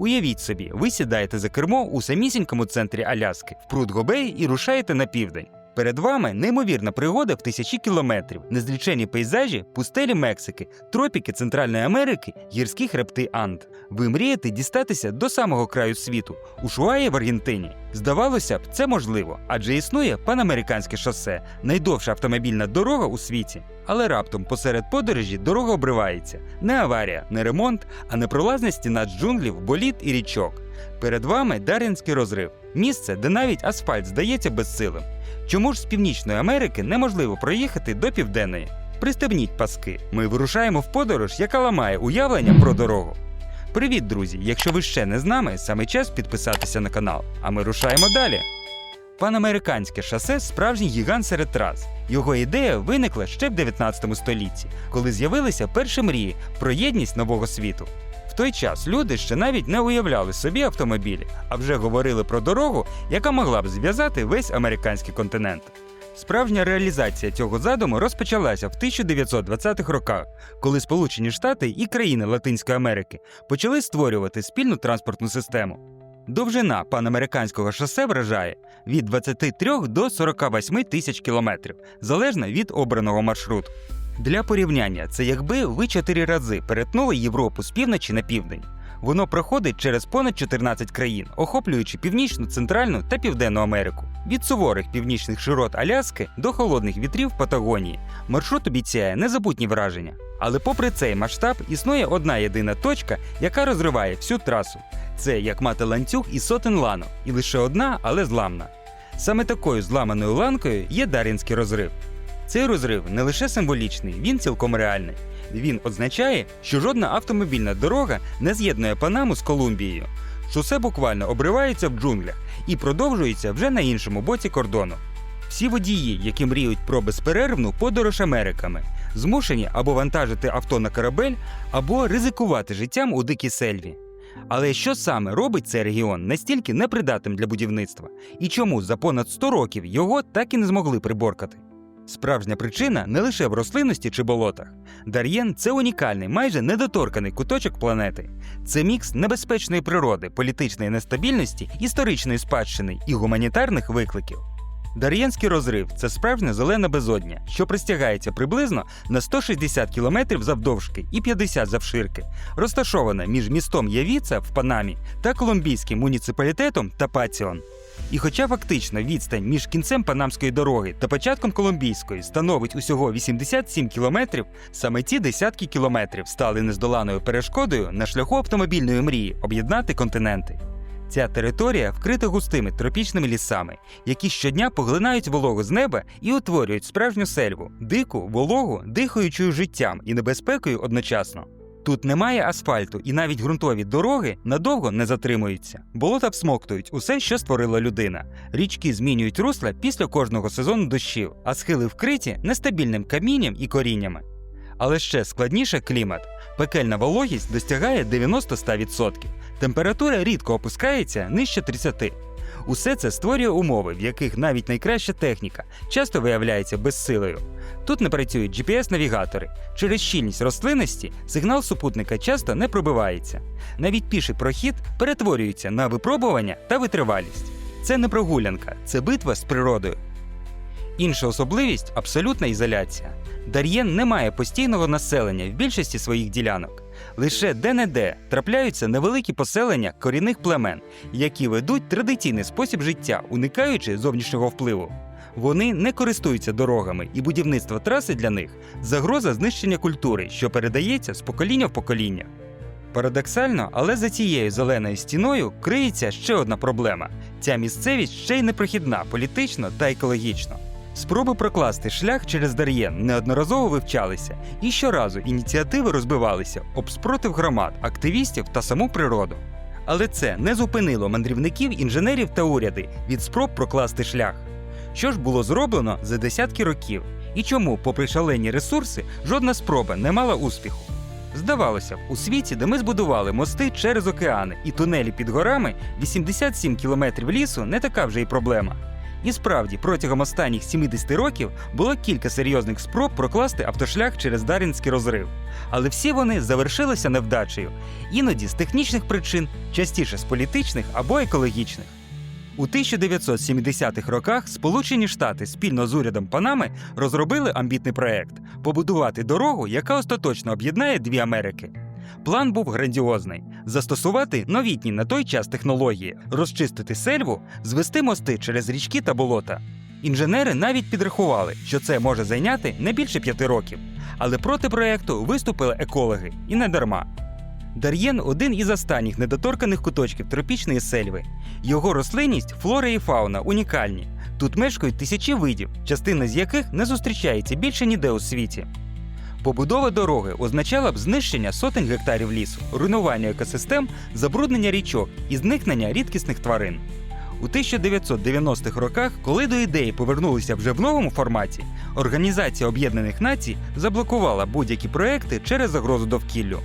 Уявіть собі, ви сідаєте за кермо у самісінькому центрі Аляски, в Прудгобей і рушаєте на південь. Перед вами неймовірна пригода в тисячі кілометрів, незлічені пейзажі, пустелі Мексики, тропіки Центральної Америки, гірські хребти Анд. Ви мрієте дістатися до самого краю світу у Шуаї в Аргентині. Здавалося б, це можливо, адже існує панамериканське шосе, найдовша автомобільна дорога у світі. Але раптом посеред подорожі дорога обривається. Не аварія, не ремонт, а непролазна стіна джунглів, боліт і річок. Перед вами Дар'янський розрив місце, де навіть асфальт здається безсилим. Чому ж з Північної Америки неможливо проїхати до південної? Пристебніть паски. Ми вирушаємо в подорож, яка ламає уявлення про дорогу. Привіт, друзі! Якщо ви ще не з нами, саме час підписатися на канал. А ми рушаємо далі. Панамериканське шосе справжній гігант серед трас. Його ідея виникла ще в 19 столітті, коли з'явилися перші мрії про єдність нового світу. В той час люди ще навіть не уявляли собі автомобілі, а вже говорили про дорогу, яка могла б зв'язати весь американський континент. Справжня реалізація цього задуму розпочалася в 1920-х роках, коли Сполучені Штати і країни Латинської Америки почали створювати спільну транспортну систему. Довжина панамериканського шосе вражає від 23 до 48 тисяч кілометрів, залежно від обраного маршруту. Для порівняння, це якби ви чотири рази перетнули Європу з півночі на південь. Воно проходить через понад 14 країн, охоплюючи північну, центральну та південну Америку. Від суворих північних широт Аляски до холодних вітрів Патагонії. Маршрут обіцяє незабутні враження. Але попри цей масштаб існує одна єдина точка, яка розриває всю трасу. Це як мати ланцюг із сотень ланок, і лише одна, але зламна. Саме такою зламаною ланкою є Дар'їнський розрив. Цей розрив не лише символічний, він цілком реальний. Він означає, що жодна автомобільна дорога не з'єднує Панаму з Колумбією. Шосе буквально обривається в джунглях і продовжується вже на іншому боці кордону. Всі водії, які мріють про безперервну подорож Америками, змушені або вантажити авто на корабель, або ризикувати життям у дикій сельві. Але що саме робить цей регіон настільки непридатним для будівництва? І чому за понад 100 років його так і не змогли приборкати? Справжня причина не лише в рослинності чи болотах. Дар'єн це унікальний, майже недоторканий куточок планети. Це мікс небезпечної природи, політичної нестабільності, історичної спадщини і гуманітарних викликів. Дар'єнський розрив це справжнє зелене безодня, що простягається приблизно на 160 кілометрів завдовжки і 50 завширки, розташоване між містом Явіца в Панамі та колумбійським муніципалітетом Тапаціон. І хоча фактично відстань між кінцем Панамської дороги та початком Колумбійської становить усього 87 кілометрів, саме ці десятки кілометрів стали нездоланою перешкодою на шляху автомобільної мрії об'єднати континенти. Ця територія вкрита густими тропічними лісами, які щодня поглинають вологу з неба і утворюють справжню сельву, дику, вологу, дихаючою життям і небезпекою одночасно. Тут немає асфальту, і навіть ґрунтові дороги надовго не затримуються. Болота всмоктують усе, що створила людина. Річки змінюють русла після кожного сезону дощів, а схили вкриті нестабільним камінням і коріннями. Але ще складніше клімат. Пекельна вологість достягає 90-100%. Температура рідко опускається нижче 30. Усе це створює умови, в яких навіть найкраща техніка часто виявляється безсилою. Тут не працюють GPS-навігатори. Через щільність рослинності сигнал супутника часто не пробивається. Навіть піший прохід перетворюється на випробування та витривалість. Це не прогулянка, це битва з природою. Інша особливість абсолютна ізоляція. Дар'єн не має постійного населення в більшості своїх ділянок. Лише де-не-де трапляються невеликі поселення корінних племен, які ведуть традиційний спосіб життя, уникаючи зовнішнього впливу. Вони не користуються дорогами, і будівництво траси для них загроза знищення культури, що передається з покоління в покоління. Парадоксально, але за цією зеленою стіною криється ще одна проблема: ця місцевість ще й непрохідна політично та екологічно. Спроби прокласти шлях через Дар'єн неодноразово вивчалися, і щоразу ініціативи розбивалися об спротив громад, активістів та саму природу. Але це не зупинило мандрівників, інженерів та уряди від спроб прокласти шлях. Що ж було зроблено за десятки років, і чому, попри шалені ресурси, жодна спроба не мала успіху? Здавалося б, у світі, де ми збудували мости через океани і тунелі під горами, 87 кілометрів лісу не така вже й проблема. І справді, протягом останніх 70 років було кілька серйозних спроб прокласти автошлях через Дар'їнський розрив. Але всі вони завершилися невдачею, іноді з технічних причин, частіше з політичних або екологічних. У 1970-х роках Сполучені Штати спільно з урядом Панами розробили амбітний проект побудувати дорогу, яка остаточно об'єднає дві Америки. План був грандіозний: застосувати новітні на той час технології, розчистити сельву, звести мости через річки та болота. Інженери навіть підрахували, що це може зайняти не більше п'яти років. Але проти проекту виступили екологи і не дарма. Дар'єн один із останніх недоторканих куточків тропічної сельви. Його рослинність, флора і фауна унікальні. Тут мешкають тисячі видів, частина з яких не зустрічається більше ніде у світі. Побудова дороги означала б знищення сотень гектарів лісу, руйнування екосистем, забруднення річок і зникнення рідкісних тварин. У 1990-х роках, коли до ідеї повернулися вже в новому форматі, Організація Об'єднаних Націй заблокувала будь-які проекти через загрозу довкіллю.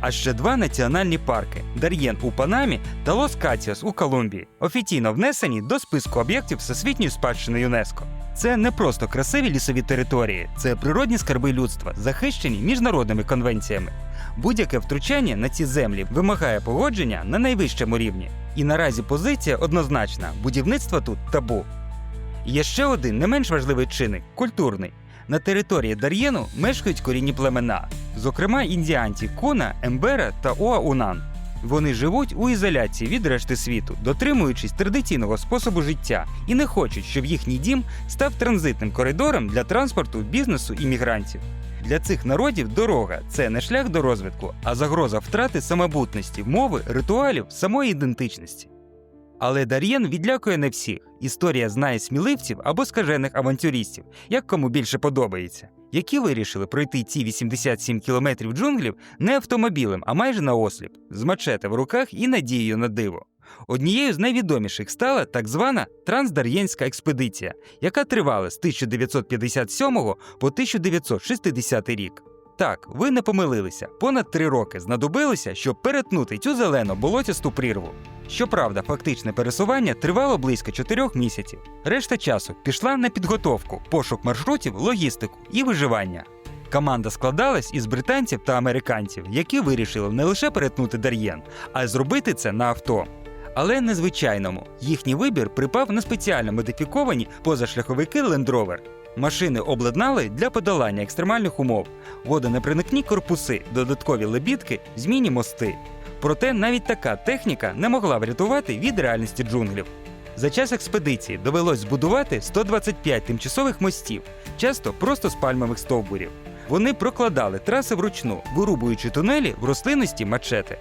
А ще два національні парки Дар'єн у Панамі та Лос Катіос у Колумбії офіційно внесені до списку об'єктів Всесвітньої спадщини ЮНЕСКО. Це не просто красиві лісові території, це природні скарби людства, захищені міжнародними конвенціями. Будь-яке втручання на ці землі вимагає погодження на найвищому рівні. І наразі позиція однозначна: будівництво тут табу. Є ще один не менш важливий чинник культурний. На території Дар'єну мешкають корінні племена, зокрема індіанці Куна, Ембера та Уаунан. Вони живуть у ізоляції від решти світу, дотримуючись традиційного способу життя, і не хочуть, щоб їхній дім став транзитним коридором для транспорту, бізнесу і мігрантів. Для цих народів дорога це не шлях до розвитку, а загроза втрати самобутності, мови, ритуалів, самої ідентичності. Але Дар'єн відлякує не всіх. Історія знає сміливців або скажених авантюристів, як кому більше подобається, які вирішили пройти ці 87 кілометрів джунглів не автомобілем, а майже на осліп, з мачете в руках і надією на диво. Однією з найвідоміших стала так звана Трансдар'єнська експедиція, яка тривала з 1957 по 1960 рік. Так, ви не помилилися. Понад три роки знадобилося, щоб перетнути цю зелену болотясту прірву. Щоправда, фактичне пересування тривало близько чотирьох місяців. Решта часу пішла на підготовку, пошук маршрутів, логістику і виживання. Команда складалась із британців та американців, які вирішили не лише перетнути Дар'єн, а й зробити це на авто. Але незвичайному. Їхній вибір припав на спеціально модифіковані позашляховики Land Rover. Машини обладнали для подолання екстремальних умов, водонепроникні корпуси, додаткові лебідки, змінні мости. Проте навіть така техніка не могла врятувати від реальності джунглів. За час експедиції довелось збудувати 125 тимчасових мостів, часто просто з пальмових стовбурів. Вони прокладали траси вручну, вирубуючи тунелі в рослинності мачети.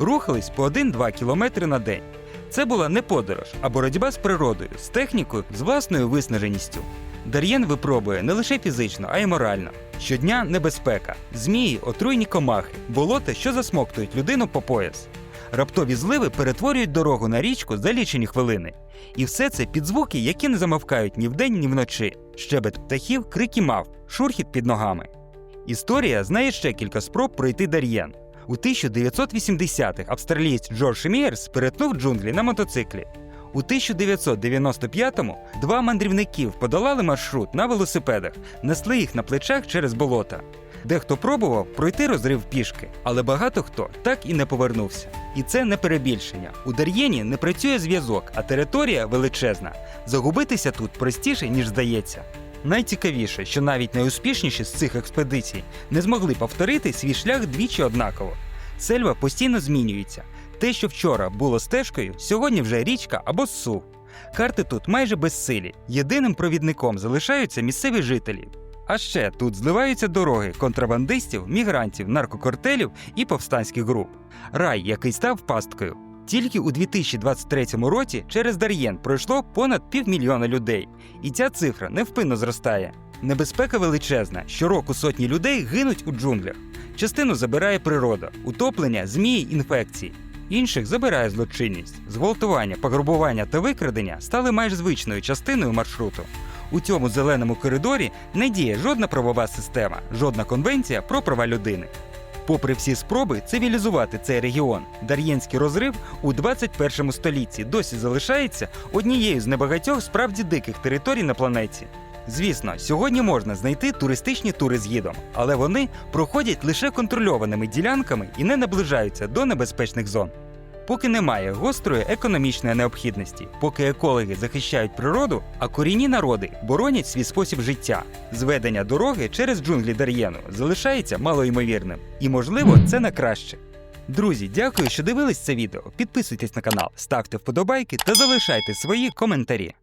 Рухались по 1-2 кілометри на день. Це була не подорож, а боротьба з природою, з технікою, з власною виснаженістю. Дар'єн випробує не лише фізично, а й морально. Щодня небезпека, змії, отруйні комахи, болота, що засмоктують людину по пояс. Раптові зливи перетворюють дорогу на річку за лічені хвилини. І все це під звуки, які не замовкають ні вдень, ні вночі. Щебет птахів, крики мав, шурхіт під ногами. Історія знає ще кілька спроб пройти Дар'єн. У 1980-х австралієць Джордж Мієрс перетнув джунглі на мотоциклі. У 1995-му два мандрівників подолали маршрут на велосипедах, несли їх на плечах через болота. Дехто пробував пройти розрив пішки, але багато хто так і не повернувся. І це не перебільшення. У Дар'єні не працює зв'язок, а територія величезна. Загубитися тут простіше, ніж здається. Найцікавіше, що навіть найуспішніші з цих експедицій не змогли повторити свій шлях двічі однаково. Сельва постійно змінюється. Те, що вчора було стежкою, сьогодні вже річка або ссув. Карти тут майже безсилі. Єдиним провідником залишаються місцеві жителі. А ще тут зливаються дороги контрабандистів, мігрантів, наркокартелів і повстанських груп. Рай, який став пасткою. Тільки у 2023 році через Дар'єн пройшло понад півмільйона людей, і ця цифра невпинно зростає. Небезпека величезна. Щороку сотні людей гинуть у джунглях. Частину забирає природа, утоплення, змії, інфекції. Інших забирає злочинність. Зґвалтування, пограбування та викрадення стали майже звичною частиною маршруту. У цьому зеленому коридорі не діє жодна правова система, жодна конвенція про права людини. Попри всі спроби цивілізувати цей регіон, Дар'єнський розрив у 21 столітті досі залишається однією з небагатьох справді диких територій на планеті. Звісно, сьогодні можна знайти туристичні тури з гідом, але вони проходять лише контрольованими ділянками і не наближаються до небезпечних зон. Поки немає гострої економічної необхідності, поки екологи захищають природу, а корінні народи боронять свій спосіб життя. Зведення дороги через джунглі Дар'єну залишається малоймовірним. І можливо, це на краще. Друзі, дякую, що дивились це відео. Підписуйтесь на канал, ставте вподобайки та залишайте свої коментарі.